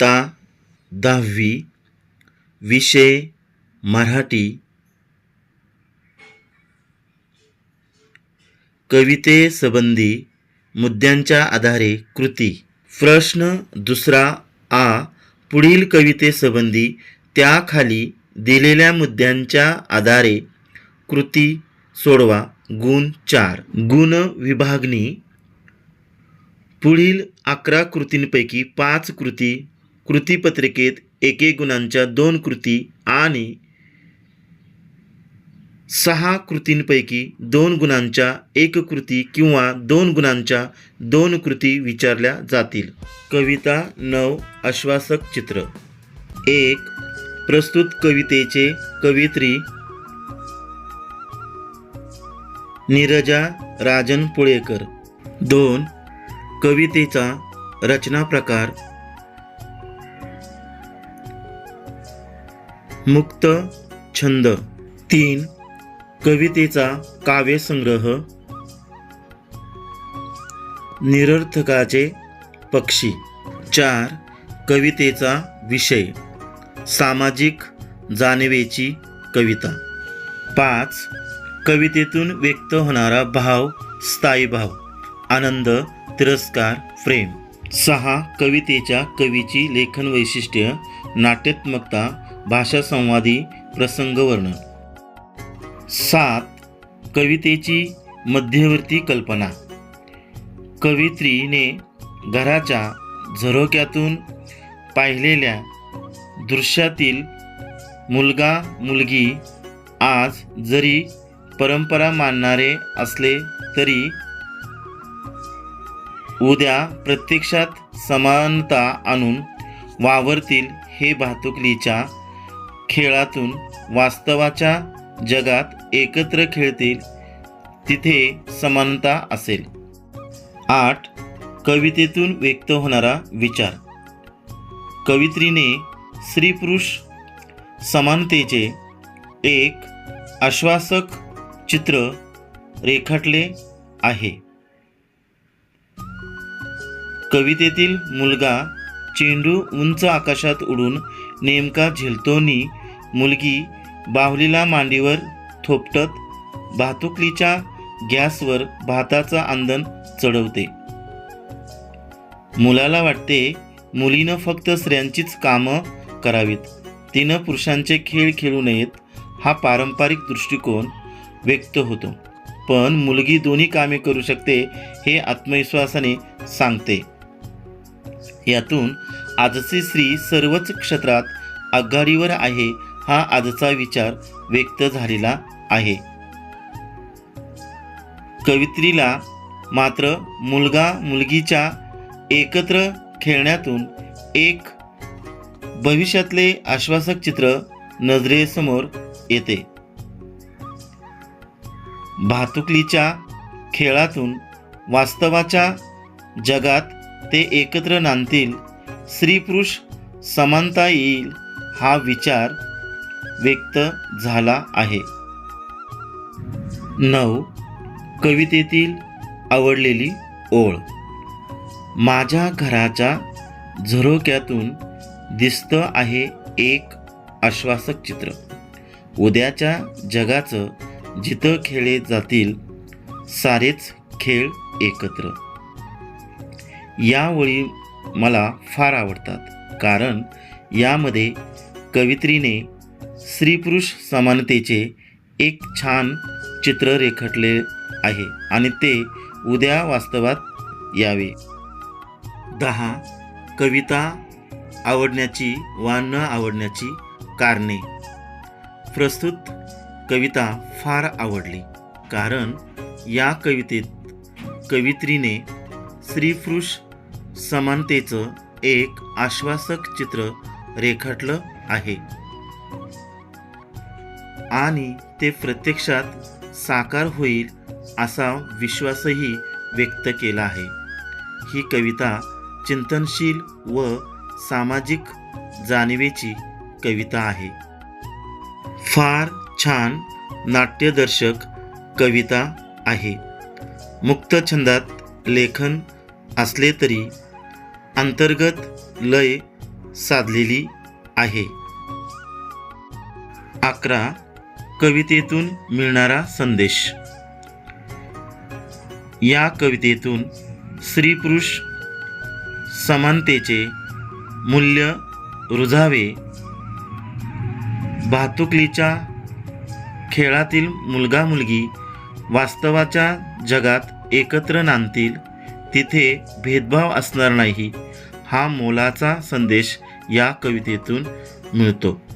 इयत्ता दहावी विषय मराठी कवितेसंबंधी मुद्द्यांच्या आधारे कृती. प्रश्न दुसरा आ पुढील कवितेसंबंधी त्याखाली दिलेल्या मुद्द्यांच्या आधारे कृती सोडवा. गुण चार. गुण विभागणी. पुढील अकरा कृतींपैकी पाच कृती कृतीपत्रिकेत एक एक गुणांच्या दोन कृती आणि सहा कृतींपैकी दोन गुणांच्या एक कृती किंवा दोन गुणांच्या दोन कृती विचारल्या जातील. कविता नऊ आश्वासक चित्र. एक प्रस्तुत कवितेचे कवित्री. नीरजा राजन पुळेकर. दोन कवितेचा रचना प्रकार. मुक्त छंद. तीन कवितेचा काव्यसंग्रह. निरर्थकाचे पक्षी. चार कवितेचा विषय. सामाजिक जाणिवेची कविता. पाच कवितेतून व्यक्त होणारा भाव स्थायी भाव. आनंद तिरस्कार प्रेम. सहा कवितेच्या कवीची लेखन वैशिष्ट्य नाट्यात्मकता भाषासंवादी प्रसंगवर्णन सात कवितेची मध्यवर्ती कल्पना. कवित्रीने घराच्या झरोक्यातून पाहिलेल्या दृश्यातील मुलगा मुलगी आज जरी परंपरा मानणारे असले तरी उद्या प्रत्यक्षात समानता आणून वावरतील हे भातुकलीच्या खेळातून वास्तवाच्या जगात एकत्र खेळतील तिथे समानता असेल. आठ कवितेतून व्यक्त होणारा विचार. कवित्रीने स्त्री पुरुष समानतेचे एक आश्वासक चित्र रेखाटले आहे. कवितेतील मुलगा चेंडू उंच आकाशात उडून नेमका झेलतोनी मुलगी बाहुलीला मांडीवर थोपटत भातुकलीच्या गॅसवर भाताचं आंदण चढवते. मुलाला वाटते मुलीनं फक्त स्त्रियांचीच कामं करावीत. तिनं पुरुषांचे खेळ खेळू नयेत हा पारंपरिक दृष्टिकोन व्यक्त होतो. पण मुलगी दोन्ही कामे करू शकते हे आत्मविश्वासाने सांगते. यातून आजची स्त्री सर्वच क्षेत्रात आघाडीवर आहे हा आजचा विचार व्यक्त झालेला आहे. कवित्रीला मात्र मुलगा मुलगीच्या एकत्र खेळण्यातून एक भविष्यातले आश्वासक चित्र नजरेसमोर येते. भातुकलीच्या खेळातून वास्तवाच्या जगात ते एकत्र नांदतील स्त्री पुरुष समानता येईल हा विचार व्यक्त झाला आहे. नऊ. कवितेतील आवडलेली ओळ. माझ्या घराच्या झरोक्यातून दिसतं आहे एक आश्वासक चित्र. उद्याच्या जगाचं जिथं खेळले जातील सारेच खेळ एकत्र. या ओळी मला फार आवडतात कारण यामध्ये कवित्रीने स्त्री पुरुष समानतेचे एक छान चित्र रेखाटले आहे आणि ते उद्या वास्तवात यावे. दहा. कविता आवडण्याची वा न आवडण्याची कारणे. प्रस्तुत कविता फार आवडली कारण या कवितेत कवित्रीने स्त्री पुरुष समानतेचं एक आश्वासक चित्र रेखाटलं आहे. आणि ते प्रत्यक्षात साकार होईल असा विश्वासही व्यक्त केला आहे. ही कविता चिंतनशील व सामाजिक जाणीवेची कविता आहे. फार छान नाट्यदर्शक कविता आहे. मुक्त छंदात लेखन असले तरी अंतर्गत लय साधलेली आहे. अकरा कवितेतून मिळणारा संदेश. या कवितेतून स्त्री पुरुष समानतेचे मूल्य रुजावे भातुकलीच्या खेळातील मुलगा मुलगी वास्तवाच्या जगात एकत्र नांदतील तिथे भेदभाव असणार नाही हा मोलाचा संदेश या कवितेतून मिळतो.